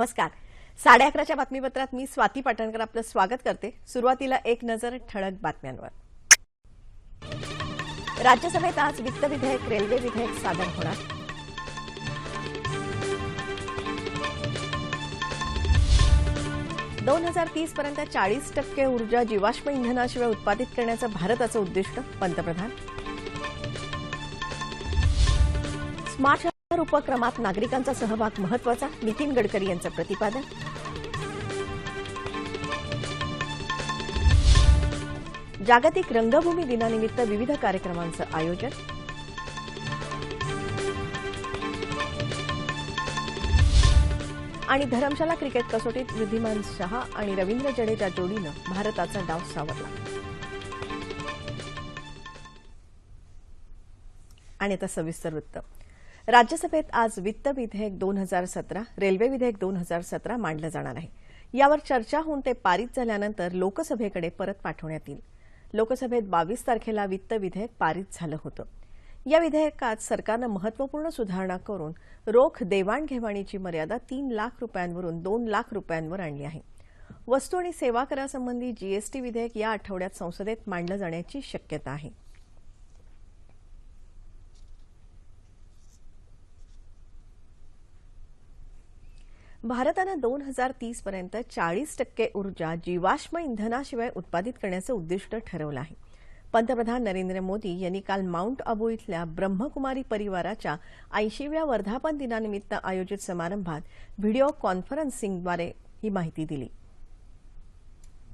नमस्कार. साडे अकराच्या बातमीपत्रात मी स्वाती पाटणकर आपलं स्वागत करते. सुरुवातीला एक नजर ठळक बातम्यांवर. राज्यसभेत आज वित्त विधेयक रेल्वे विधेयक सादर होणार. दोन हजार तीस पर्यंत चाळीस टक्के ऊर्जा जीवाश्म इंधनाशिवाय उत्पादित करण्याचं भारताचं उद्दिष्ट पंतप्रधान. स्मार्ट शहर उपक्रमात नागरिकांचा सहभाग महत्त्वाचा नितीन गडकरी यांचं प्रतिपादन. जागतिक रंगभूमी दिनानिमित्त विविध कार्यक्रमांचं आयोजन. आणि धरमशाला क्रिकेट कसोटीत वृद्धिमान शहा आणि रवींद्र जडेजा जोडीनं भारताचा डाव सावरला. आणि आता सविस्तर वृत्त. राज्यसभेत आज वित्त विधेयक दोन हजार सतरा रेल्वे विधेयक दोन हजार सतरा मांडलं जाणार आहे. यावर चर्चा होऊन ते पारित झाल्यानंतर लोकसभेकडे परत पाठवण्यात येईल. लोकसभेत बावीस तारखेला वित्त विधेयक पारित झालं होतं. या विधेयकात सरकारनं महत्त्वपूर्ण सुधारणा करून रोख देवाणघेवाणीची मर्यादा तीन लाख रुपयांवरून दोन लाख रुपयांवर आणली आहे. वस्तू आणि सेवा करासंबंधी जीएसटी विधेयक या आठवड्यात संसदेत मांडलं जाण्याची शक्यता आहे. भारतानं दोन हज़ार तीस पर्यंत चाळीस टक्के ऊर्जा जीवाश्म इंधनाशिवाय उत्पादित करण्याचं उद्दिष्ट ठरवलं आहे. पंतप्रधान नरेंद्र मोदी काल माउंट आबू इथल्या ब्रह्मकुमारी परिवाराच्या ऐंशीव्या वर्धापन दिनानिमित्त आयोजित समारंभात व्हिडिओ कॉन्फरन्सिंगद्वारे ही माहिती दिली.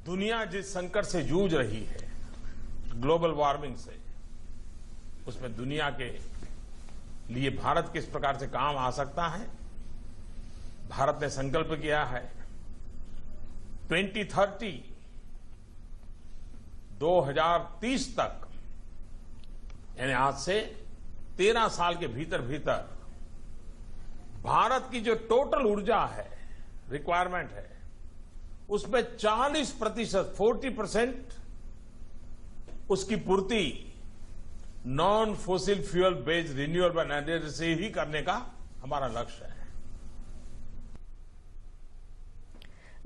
दुनिया जिस संकट से जूझ रही है ग्लोबल वार्मिंग से, उसमें दुनिया के लिए भारत किस प्रकार से काम आ सकता है? भारत ने संकल्प किया है। 2030 2030 तक, यानी आज से 13 साल के भीतर भीतर, भारत की जो टोटल ऊर्जा है रिक्वायरमेंट है, उसमें 40 प्रतिशत फोर्टी परसेंट उसकी पूर्ति non fossil fuel based renewable energy से ही करने का हमारा लक्ष्य है।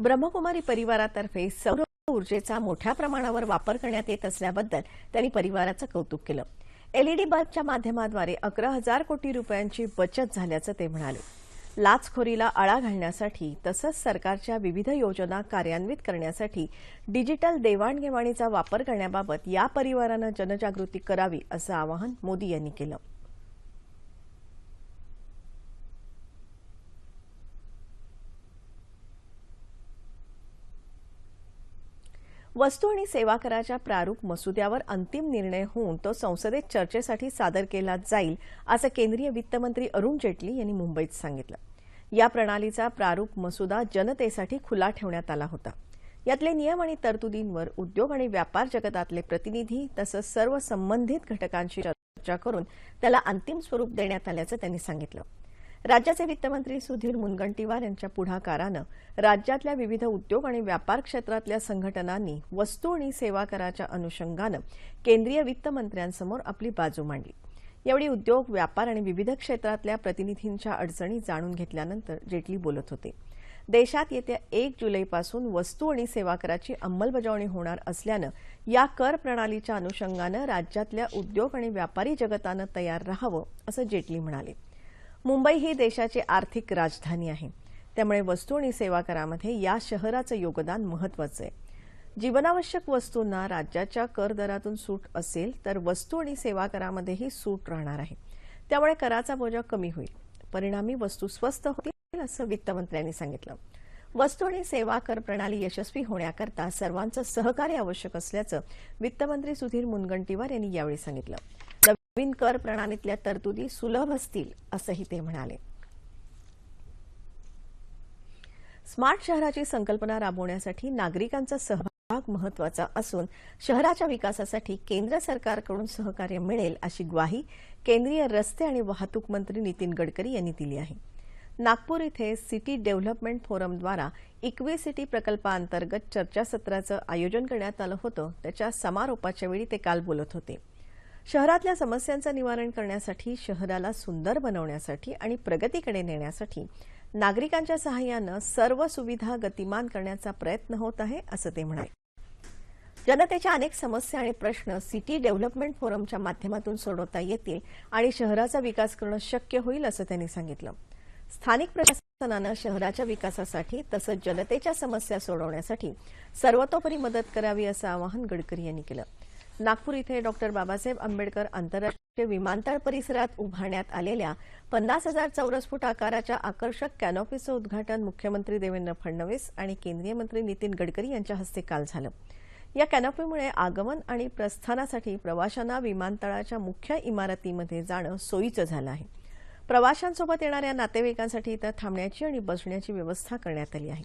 ब्रह्मकुमारी परिवारातर्फे सौर ऊर्जेचा मोठ्या प्रमाणावर वापर करण्यात येत असल्याबद्दल त्यांनी परिवाराचं कौतुक केलं. एलईडी बल्बच्या माध्यमाद्वारे अकरा हजार कोटी रुपयांची बचत झाल्याचं ते म्हणाले. लाचखोरीला आळा घालण्यासाठी तसंच सरकारच्या विविध योजना कार्यान्वित करण्यासाठी डिजिटल देवाणघेवाणीचा वापर करण्याबाबत या परिवारानं जनजागृती करावी असं आवाहन मोदी यांनी केलं. वस्तू आणि सेवा कराच्या प्रारूप मसुद्यावर अंतिम निर्णय होऊन तो संसदेत चर्चेसाठी सादर केला जाईल असं केंद्रीय वित्तमंत्री अरुण जेटली यांनी मुंबईत सांगितलं. या प्रणालीचा प्रारूप मसुदा जनतेसाठी खुला ठेवण्यात आला होता. यातले नियम आणि तरतुदींवर उद्योग आणि व्यापार जगतातले प्रतिनिधी तसंच सर्व संबंधित घटकांशी चर्चा करून त्याला अंतिम स्वरूप देण्यात आल्याचं त्यांनी सांगितलं. राज्याचे वित्तमंत्री सुधीर मुनगंटीवार यांच्या पुढाकारानं राज्यातल्या विविध उद्योग आणि व्यापार क्षेत्रातल्या संघटनांनी वस्तू आणि सेवा कराच्या अनुषंगानं केंद्रीय वित्तमंत्र्यांसमोर आपली बाजू मांडली. यावेळी उद्योग व्यापार आणि विविध क्षेत्रातल्या प्रतिनिधींच्या अडचणी जाणून घेतल्यानंतर जेटली बोलत होते. देशात येत्या एक जुलैपासून वस्तू आणि सेवा कराची अंमलबजावणी होणार असल्यानं या कर प्रणालीच्या अनुषंगानं राज्यातल्या उद्योग आणि व्यापारी जगतानं तयार राहावं असं जेटली म्हणाले. मुंबई ही देशाची आर्थिक राजधानी आहे. त्यामुळे वस्तू आणि सेवा करामध्ये या शहराचं योगदान महत्वाचं आहे. जीवनावश्यक वस्तूंना राज्याच्या कर दरातून सूट असेल तर वस्तू आणि सेवा करामध्येही सूट राहणार आहे. त्यामुळे कराचा बोजा कमी होईल. परिणामी वस्तू स्वस्त होतील असं वित्तमंत्र्यांनी सांगितलं. वस्तू आणि सेवा कर प्रणाली यशस्वी होण्याकरता सर्वांचं सहकार्य आवश्यक असल्याचं वित्तमंत्री सुधीर मुनगंटीवार यांनी यावेळी सांगितलं. नवीन कर प्रणालीतल्या तरतुदी सुलभ असतील असंही ते म्हणाले. स्मार्ट शहराची संकल्पना राबवण्यासाठी नागरिकांचा सहभाग महत्त्वाचा असून शहराच्या विकासासाठी केंद्र सरकारकडून सहकार्य मिळेल अशी ग्वाही केंद्रीय रस्ते आणि वाहतूक मंत्री नितीन गडकरी यांनी दिली आहे. नागपूर इथे सिटी डेव्हलपमेंट फोरमद्वारा इक्वे सिटी प्रकल्पाअंतर्गत चर्चासत्राचं आयोजन करण्यात आलं होतं. त्याच्या समारोपाच्या वेळी ते काल बोलत होते. शहरातल्या समस्यांचं निवारण करण्यासाठी शहराला सुंदर बनवण्यासाठी आणि प्रगतीकडे नेण्यासाठी नागरिकांच्या सहाय्यानं सर्व सुविधा गतिमान करण्याचा प्रयत्न होत आहे असं ते म्हणाले. जनतेच्या अनेक समस्या आणि प्रश्न सिटी डेव्हलपमेंट फोरमच्या माध्यमातून सोडवता येतील आणि शहराचा विकास करणं शक्य होईल असं त्यांनी सांगितलं. स्थानिक प्रशासनानं शहराच्या विकासासाठी तसंच जनतेच्या समस्या सोडवण्यासाठी सर्वतोपरी मदत करावी असं आवाहन गडकरी यांनी केलं. नागपूर इथे डॉक्टर बाबासाहेब आंबेडकर आंतरराष्ट्रीय विमानतळ परिसरात उभारण्यात आलेल्या पन्नास हजार चौरस फूट आकाराच्या आकर्षक कॅनॉपीचं उद्घाटन मुख्यमंत्री देवेंद्र फडणवीस आणि केंद्रीय मंत्री नितीन गडकरी यांच्या हस्ते काल झालं. या कॅनॉपीमुळे आगमन आणि प्रस्थानासाठी प्रवाशांना विमानतळाच्या मुख्य इमारतीमध्ये जाणं सोयीचं झालं आहे. प्रवाशांसोबत येणाऱ्या नातेवाईकांसाठी इथं थांबण्याची आणि बसण्याची व्यवस्था करण्यात आली आहे.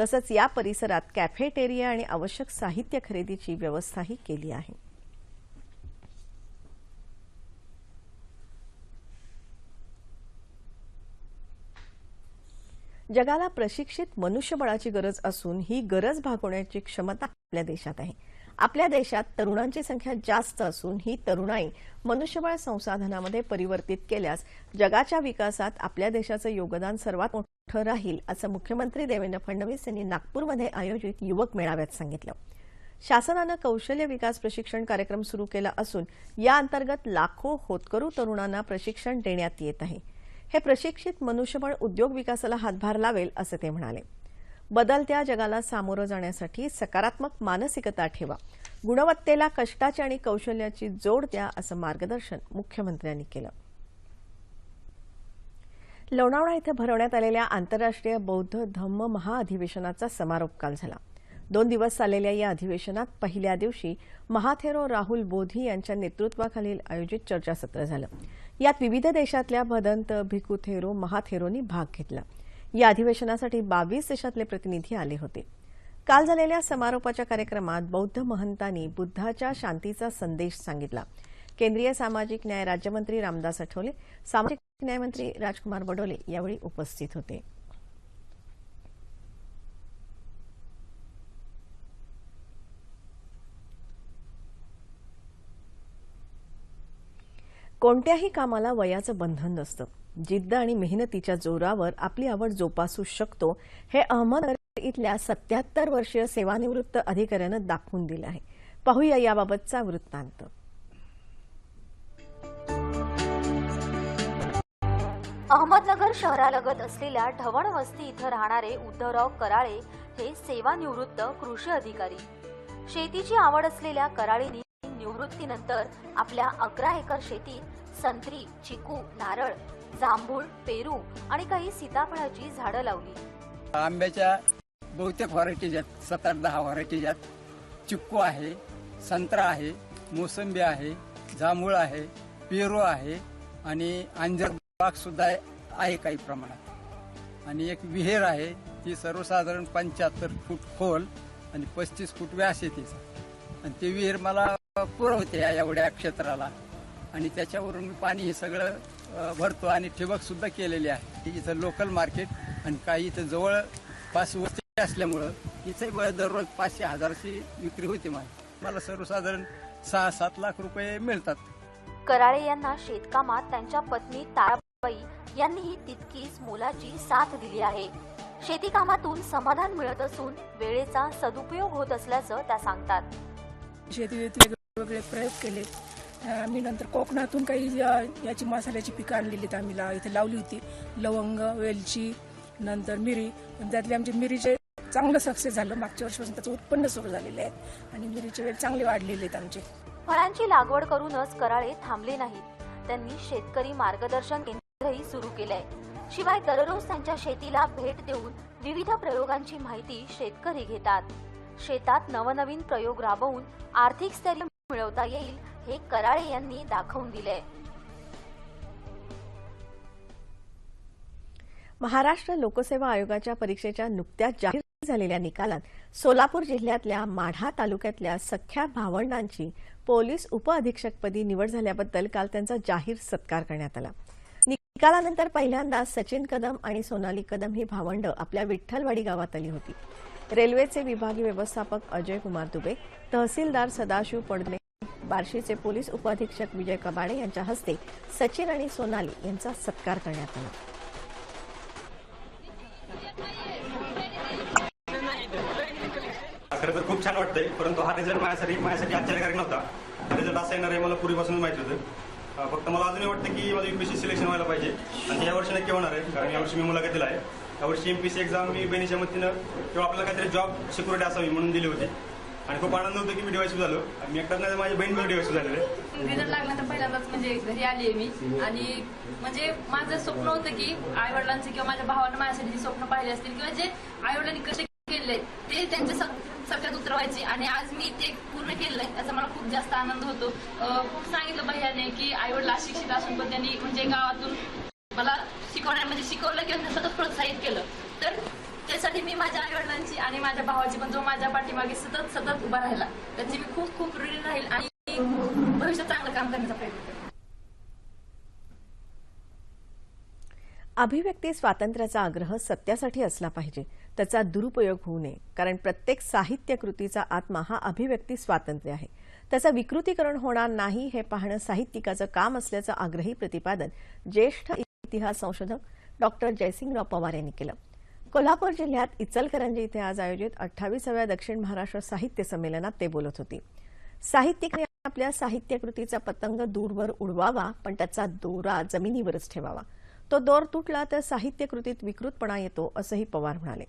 तसंच या परिसरात कॅफेटेरिया आणि आवश्यक साहित्य खरेदीची व्यवस्थाही केली आहे. जगाला प्रशिक्षित मनुष्यबळाची गरज असून ही गरज भागवण्याची क्षमता आपल्या देशात आहे. आपल्या देशात तरुणांची संख्या जास्त असून ही तरुणाई मनुष्यबळ संसाधनामध्ये परिवर्तित केल्यास जगाच्या विकासात आपल्या देशाचं योगदान सर्वात मोठं राहील असं मुख्यमंत्री देवेंद्र फडणवीस यांनी नागपूरमध्ये आयोजित युवक मेळाव्यात सांगितलं. शासनानं कौशल्य विकास प्रशिक्षण कार्यक्रम सुरू केला असून या अंतर्गत लाखो होतकरू तरुणांना प्रशिक्षण देण्यात येत आहे. हे प्रशिक्षित मनुष्यबळ उद्योग विकासाला हातभार लावेल असं ते म्हणाले. बदलत्या जगाला सामोरं जाण्यासाठी सकारात्मक मानसिकता ठेवा. गुणवत्तेला कष्टाची आणि कौशल्याची जोड द्या असं मार्गदर्शन मुख्यमंत्र्यांनी केलं. लोणावळा इथं भरवण्यात आलेल्या आंतरराष्ट्रीय बौद्ध धम्म महाअधिवेशनाचा समारोप काल झाला. दोन दिवस चाललेल्या या अधिवेशनात पहिल्या दिवशी महाथेरो राहुल बोधी यांच्या नेतृत्वाखालील आयोजित चर्चासत्र झालं. यात विविध देशातल्या भदंत भिकू थेरो महाथेरोनी भाग घेतला. या अधिवेशनासाठी बावीस देशातले प्रतिनिधी आले होते. काल झालेल्या समारोपाच्या कार्यक्रमात बौद्ध महंतांनी बुद्धाच्या शांतीचा संदेश सांगितला. केंद्रीय सामाजिक न्याय राज्यमंत्री रामदास आठवले सामाजिक न्यायमंत्री राजकुमार बडोले यावेळी उपस्थित होते. कोणत्याही कामाला वयाचं बंधन नसतं. जिद्द आणि मेहनतीच्या जोरावर आपली आवड जोपासू शकतो हे अहमदनगर इथल्या सत्याहत्तर वर्षीय सेवानिवृत्त अधिकाऱ्यानं दाखवून दिलं आहे. पाहूया याबाबतचा वृत्तांत. अहमदनगर शहरालगत असलेल्या ढवण वस्ती इथं राहणारे उद्धवराव कराळे हे सेवानिवृत्त कृषी अधिकारी. शेतीची आवड असलेल्या कराळेनी निवृत्तीनंतर आपल्या अकरा एकर शेतीत संत्री चिकू नारळ जांभूळ पेरू आणि काही सीताफळाची झाडं लावली. आंब्याच्या बहुतेक व्हरायटीज आहेत सात आठ दहा व्हरायटीज आहेत चिक्कू आहे संत्रा आहे मोसंबी आहे जांभूळ आहे पेरू आहे आणि अंजर बाग सुद्धा आहे काही प्रमाणात. आणि एक विहीर आहे ती सर्वसाधारण पंच्याहत्तर फूट खोल आणि पस्तीस फूट व्यास आहे तिचा. आणि ती विहीर मला पुरवते या एवढ्या क्षेत्राला. आणि त्याच्यावरून मी पाणी हे सगळं भरतो आणि ठिबक सुद्धा केलेली आहे. इथं लोकल मार्केट आणि काही इथं जवळपास वस्ती असल्यामुळं इथे दररोज पाचशे हजाराची विक्री होते माझी मला सर्वसाधारण सहा सात लाख रुपये मिळतात. कराळे यांना शेतकामात त्यांच्या पत्नी ताराबाई यांनीही तितकीच मोलाची साथ दिली आहे. शेती कामातून समाधान मिळत असून वेळेचा सदुपयोग होत असल्याचं त्या सांगतात. शेतीत वेगवेगळे प्रयोग केले आम्ही नंतर कोकणातून काही याची मसाल्याची पिकं आणलेली आहेत आम्ही. ला इथे लावली होती. लवंग वेलची नंतर मिरी. पण त्यातले आमचे मिरीचे चांगलं सक्सेस झालं. मागच्या वर्षीपासून त्याचं उत्पन्न सुरू झालेलं आहे. आणि मिरीचे वेळ चांगले वाढलेले आहेत आमचे. फळांची लागवड करूनच कराळे थांबले नाहीत. त्यांनी शेतकरी मार्गदर्शन केंद्रही सुरू केलंय. शिवाय दररोज त्यांच्या शेतीला भेट देऊन विविध प्रयोगांची माहिती शेतकरी घेतात. शेतात नवनवीन प्रयोग राबवून आर्थिक स्थैर्य मिळवता येईल हे कराळे यांनी दाखवून दिले. महाराष्ट्र लोकसेवा आयोगाच्या परीक्षेच्या नुकत्याच जाहीर झालेल्या निकालात सोलापूर जिल्ह्यातल्या माढा तालुक्यातल्या सख्या भावंडांची पोलीस उपअधीक्षकपदी निवड झाल्याबद्दल काल त्यांचा जाहीर सत्कार करण्यात आला. निकालानंतर पहिल्यांदा सचिन कदम आणि सोनाली कदम ही भावंड आपल्या विठ्ठलवाडी गावात आली होती. रेल्वेचे विभागीय व्यवस्थापक अजय कुमार दुबे तहसीलदार सदाशिव पडले बार्शीचे पोलीस उपअधीक्षक विजय कबाडे यांच्या हस्ते सचिन आणि सोनाली यांचा सत्कार करण्यात आला. खरं तर खूप छान वाटतंय परंतु हा रिझल्ट माझ्यासाठी माझ्यासाठी आश्चर्यकारक नव्हता. रिझल्ट असा येणार आहे मला पूर्वीपासून माहिती होतं. फक्त मला अजूनही वाटतं की माझं युपीसी सिलेक्शन व्हायला पाहिजे. आणि या वर्षी नक्की होणार आहे कारण यावर्षी मी मुलाखतीला आहे. यावर्षी एमपीसी एक्झाम मी बहिणीच्या मतीनं किंवा आपल्याला काहीतरी जॉब सिक्युरिटी असावी म्हणून दिली होती. आणि खूप आनंद होतो की मी डिवायस झालो. मी एकटाच नाही तर बहीण पण डिवायस झालेलं आहे. रिझल्ट लागला तर पहिल्यांदाच म्हणजे घरी आली मी. आणि म्हणजे माझं स्वप्न होतं की आई वडिलांचे किंवा माझ्या भावानं माझ्यासाठी जे स्वप्न पाहिले असतील किंवा जे आई वडिलांनी कसे केले ते त्यांच्या सगळ्यात उतरवायचे आणि आज मी ते पूर्ण केलंय त्याचा मला खूप जास्त आनंद होतो. खूप सांगितलं भैयाने की आई वडील अशिक्षित असून पण त्यांनी म्हणजे गावातून मला शिकवण्या म्हणजे शिकवलं किंवा त्यांना सतत प्रोत्साहित केलं. तर त्यासाठी मी माझ्या आई वडिलांची आणि माझ्या भावाची पण जो माझ्या पाठीमागे सतत सतत उभा राहिला त्याची मी खूप खूप ऋणी राहील आणि भविष्यात चांगलं काम करण्याचा प्रयत्न अभिव्यक्ती स्वातंत्र्याचा आग्रह सत्यासाठी असला पाहिजे. त्याचा दुरुपयोग होऊ नये कारण प्रत्येक साहित्य कृतीचा आत्मा हा अभिव्यक्ती स्वातंत्र्य आहे. त्याचं विकृतीकरण होणार नाही हे पाहणं साहित्यिकाचं काम असल्याचं आग्रही प्रतिपादन ज्येष्ठ इतिहास संशोधक डॉक्टर जयसिंगराव पवार यांनी केलं. कोल्हापूर जिल्ह्यात इचलकरंजी इथे आज आयोजित अठ्ठावीसाव्या दक्षिण महाराष्ट्र साहित्य संमेलनात ते बोलत होते. साहित्यिकाने आपल्या साहित्यकृतीचा पतंग दूरवर उडवावा पण त्याचा दोरा जमिनीवरच ठेवावा. तो दोर तुटला तर साहित्यकृतीत विकृतपणा येतो असंही पवार म्हणाले.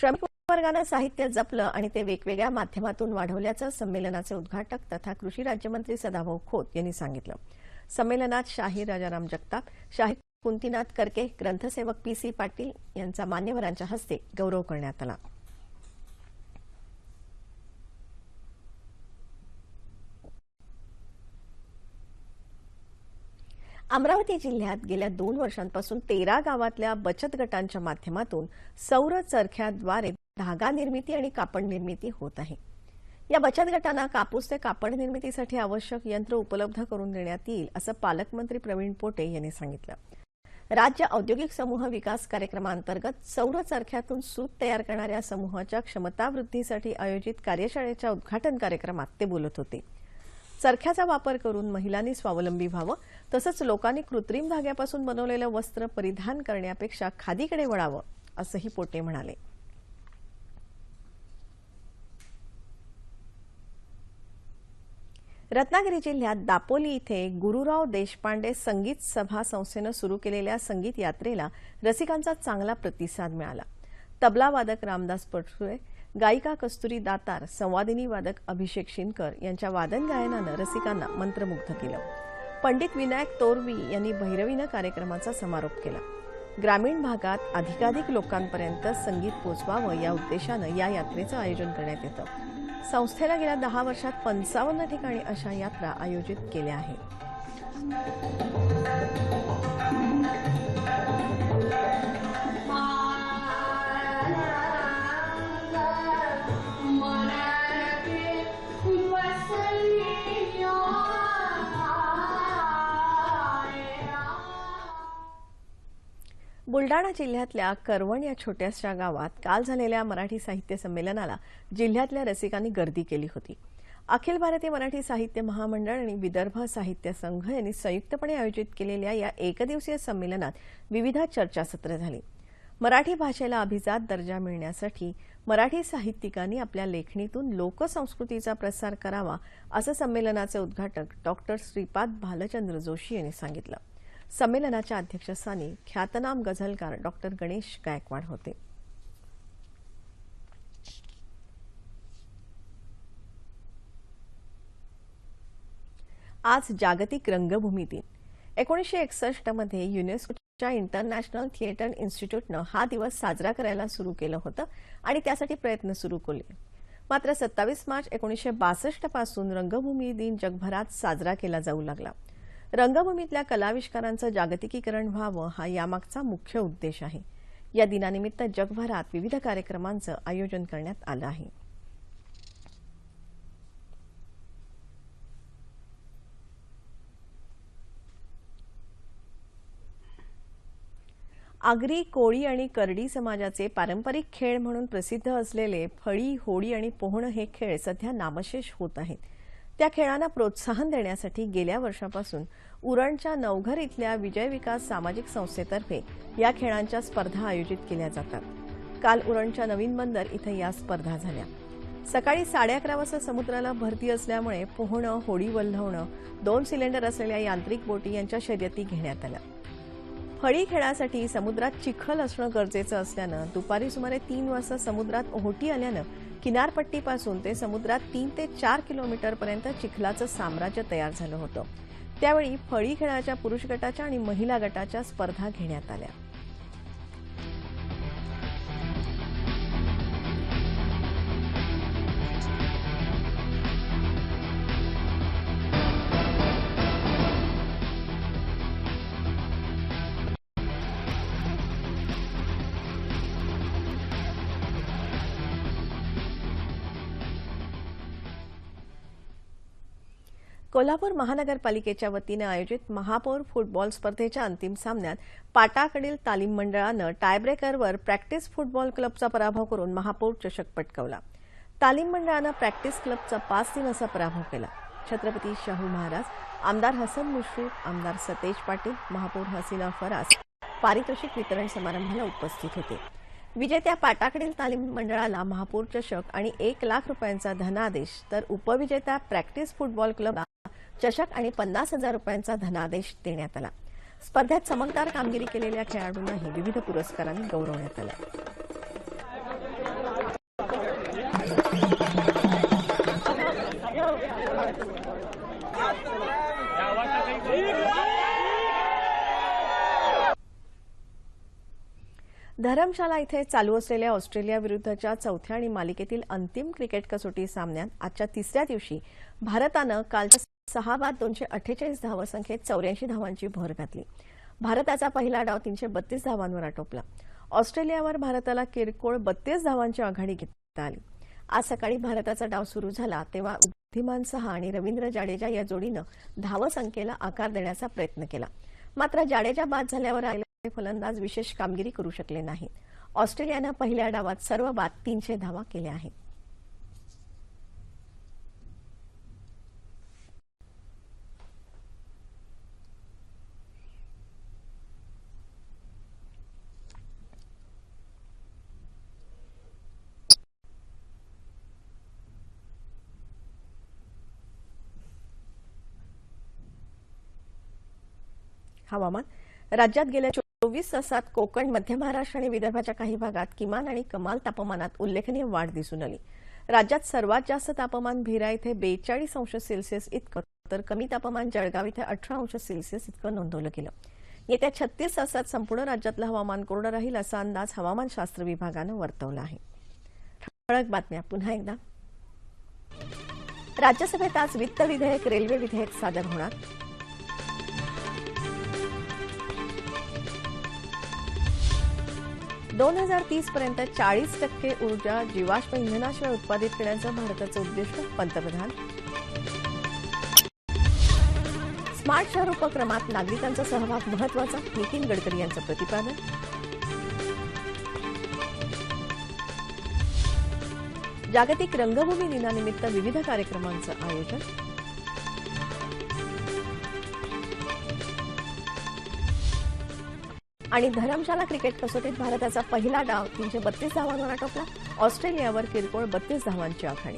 श्रमिक वर्गानं साहित्य जपलं आणि ते वेगवेगळ्या माध्यमातून वाढवल्याचं संमेलनाचे उद्घाटक तथा कृषी राज्यमंत्री सदाभाऊ खोत यांनी सांगितलं. संमेलनात शाहीर राजाराम जगताप शाहीर कुंतीनाथ करके ग्रंथसेवक पी सी पाटील यांचा मान्यवरांच्या हस्ते गौरव करण्यात आला. अमरावती जिल्ह्यात गेल्या दोन वर्षांपासून तेरा गावातल्या बचत गटांच्या माध्यमातून सौर चरख्याद्वारे धागा निर्मिती आणि कापड निर्मिती होत आहे. या बचत गटांना कापूस ते कापड निर्मितीसाठी आवश्यक यंत्र उपलब्ध करून देण्यात येईल असं पालकमंत्री प्रवीण पोटे यांनी सांगितलं. राज्य औद्योगिक समूह विकास कार्यक्रमांतर्गत सौर चरख्यातून सूत तयार करणाऱ्या समूहाच्या क्षमतावृद्धीसाठी आयोजित कार्यशाळेच्या उद्घाटन कार्यक्रमात ते बोलत होते. चरख्याचा वापर करून महिलांनी स्वावलंबी व्हावं तसंच लोकांनी कृत्रिम धाग्यापासून बनवलेलं वस्त्र परिधान करण्यापेक्षा खादीकडे वळावं असंही पोटे म्हणाले. रत्नागिरी जिल्ह्यात दापोली इथे गुरुराव देशपांडे संगीत सभा संस्थेनं सुरू केलेल्या संगीत यात्रेला रसिकांचा चांगला प्रतिसाद मिळाला. तबला वादक रामदास पटुळे गायिका कस्तुरी दातार संवादिनी वादक अभिषेक शिनकर यांच्या वादन गायनानं रसिकांना मंत्रमुग्ध केलं. पंडित विनायक तोरवी यांनी भैरवीनं कार्यक्रमाचा समारोप केला. ग्रामीण भागात अधिकाधिक लोकांपर्यंत संगीत पोचवावं या उद्देशानं या यात्रेचं आयोजन करण्यात येतं. संस्थेला गेल्या दहा वर्षात पंचावन्न ठिकाणी अशा यात्रा आयोजित केल्या आहेत. बुलडाणा जिल्ह्यातल्या करवण या छोट्याशा गावात काल झालेल्या मराठी साहित्य संमेलनाला जिल्ह्यातल्या रसिकांनी गर्दी केली होती. अखिल भारतीय मराठी साहित्य महामंडळ आणि विदर्भ साहित्य संघ यांनी संयुक्तपणे आयोजित केलेल्या या एकदिवसीय संमेलनात विविध चर्चासत्र झाली. मराठी भाषेला अभिजात दर्जा मिळण्यासाठी मराठी साहित्यिकांनी आपल्या लेखणीतून लोकसंस्कृतीचा प्रसार करावा असं संमेलनाचे उद्घाटक डॉक्टर श्रीपाद भालचंद्र जोशी यांनी सांगितलं. संमेलनाच्या अध्यक्षस्थानी ख्यातनाम गझलकार डॉक्टर गणेश गायकवाड होते. आज जागतिक रंगभूमी दिन. एकोणीसशे एकसष्टमध्ये युनेस्कोच्या इंटरनॅशनल थिएटर इन्स्टिट्यूटनं हा दिवस साजरा करायला सुरू केलं होतं आणि त्यासाठी प्रयत्न सुरू केले. मात्र सत्तावीस मार्च एकोणीसशे बासष्टपासून रंगभूमी दिन जगभरात साजरा केला जाऊ लागला. रंगभूमीतल्या कलाविष्कारांचं जागतिकीकरण व्हावं हा यामागचा मुख्य उद्देश आहे. या दिनानिमित्त जगभरात विविध कार्यक्रमांचं आयोजन करण्यात आलं आहे. आगरी कोळी आणि करडी समाजाचे पारंपरिक खेळ म्हणून प्रसिद्ध असलेले फळी होळी आणि पोहणं हे खेळ सध्या नामशेष होत आहेत. त्या खेळांना प्रोत्साहन देण्यासाठी गेल्या वर्षापासून उरणच्या नवघर इथल्या विजय विकास सामाजिक संस्थेतर्फे या खेळांच्या स्पर्धा आयोजित केल्या जातात. काल उरणच्या नवीन बंदर इथं या स्पर्धा झाल्या. सकाळी साडे अकरा वाजता समुद्राला भरती असल्यामुळे पोहणं होडी वल्हवणं दोन सिलेंडर असलेल्या यांत्रिक बोटी यांच्या शर्यती घेण्यात आल्या. फळी खेळासाठी समुद्रात चिखल असणं गरजेचं असल्यानं दुपारी सुमारे तीन वाजता समुद्रात ओहोटी आल्यानं किनारपट्टीपासून ते समुद्रात तीन ते चार किलोमीटरपर्यंत चिखलाचं साम्राज्य तयार झालं होतं. त्यावेळी फळी खेळाच्या पुरुष गटाच्या आणि महिला गटाच्या स्पर्धा घेण्यात आल्या. कोल्हापूर महानगरपालिकेच्या वतीनं आयोजित महापौर फुटबॉल स्पर्धेच्या अंतिम सामन्यात पाटाकडील तालीम मंडळानं टायब्रेकरवर प्रॅक्टिस फुटबॉल क्लबचा पराभव करून महापौर चषक पटकावला. तालीम मंडळानं प्रॅक्टिस क्लबचा पाच तीन असा पराभव केला. छत्रपती शाहू महाराज आमदार हसन मुश्रीफ आमदार सतेज पाटील महापौर हसीना फरास पारितोषिक वितरण समारंभाला उपस्थित होते. विजेत्या पाटाकडील तालीम मंडळाला महापौर चषक आणि एक लाख रुपयांचा धनादेश तर उपविजेत्या प्रॅक्टिस फुटबॉल क्लबला चषक आणि पन्नास हजार रुपयांचा धनादेश देण्यात आला. स्पर्धेत चमकदार कामगिरी केलेल्या खेळाडूंनाही विविध पुरस्कारांनी गौरवण्यात आलं. धरमशाला इथे चालू असलेल्या ऑस्ट्रेलिया विरुद्धच्या चौथ्या आणि मालिकेतील अंतिम क्रिकेट कसोटी सामन्यात आजच्या तिसऱ्या दिवशी भारतानं कालच्या सहा बाद दोनशे अठ्ठेचाळीस धावसंख्येत चौऱ्याऐंशी धावांची भर घातली. भारताचा पहिला डाव तीनशे बत्तीस धावांवर आटोपला. ऑस्ट्रेलियावर भारताला किरकोळ बत्तीस धावांची आघाडी घेता आली. आज सकाळी भारताचा डाव सुरू झाला तेव्हा बुद्धिमान सहा आणि रवींद्र जाडेजा या जोडीनं धावसंख्येला आकार देण्याचा प्रयत्न केला. मात्र जाडेजा बाद झाल्यावर आलेले फलंदाज विशेष कामगिरी करू शकले नाहीत. ऑस्ट्रेलियानं पहिल्या डावात सर्व बाद तीनशे धावा केल्या आहेत. हवामान. राज्यात गेल्या चोवीस तासात कोकण मध्य महाराष्ट्र आणि विदर्भाच्या काही भागात किमान आणि कमाल तापमानात उल्लेखनीय वाढ दिसून आली. राज्यात सर्वात जास्त तापमान भिरा इथे बेचाळीस अंश सेल्सिअस इतकं तर कमी तापमान जळगाव इथे अठरा अंश सेल्सिअस इतकं नोंदवलं गेलं. येत्या छत्तीस तासात संपूर्ण राज्यातलं हवामान कोरडं राहील असा अंदाज हवामानशास्त्र विभागानं वर्तवला आहे. ठळक बातम्या. पुन्हा एकदा. राज्यसभेत आज वित्त विधेयक रेल्वे विधेयक सादर होणार. दोन हजार तीस पर्यंत चाळीस टक्के ऊर्जा जीवाश्म इंधनाशिवाय उत्पादित करण्याचं भारताचं उद्दिष्ट पंतप्रधान. स्मार्ट शहर उपक्रमात नागरिकांचा सहभाग महत्त्वाचा नितीन गडकरी यांचं प्रतिपादन. जागतिक रंगभूमी दिनानिमित्त विविध कार्यक्रमांचं आयोजन. आणि धरमशाला क्रिकेट कसोटीत भारताचा पहिला डाव तीनशे बत्तीस धावांवर आटोपला. ऑस्ट्रेलियावर किरकोळ बत्तीस धावांची आखाणी.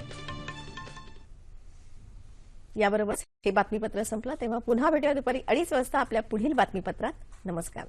याबरोबरच हे बातमीपत्र संपलं तेव्हा पुन्हा भेटूया दुपारी अडीच वाजता आपल्या पुढील बातमीपत्रात. नमस्कार.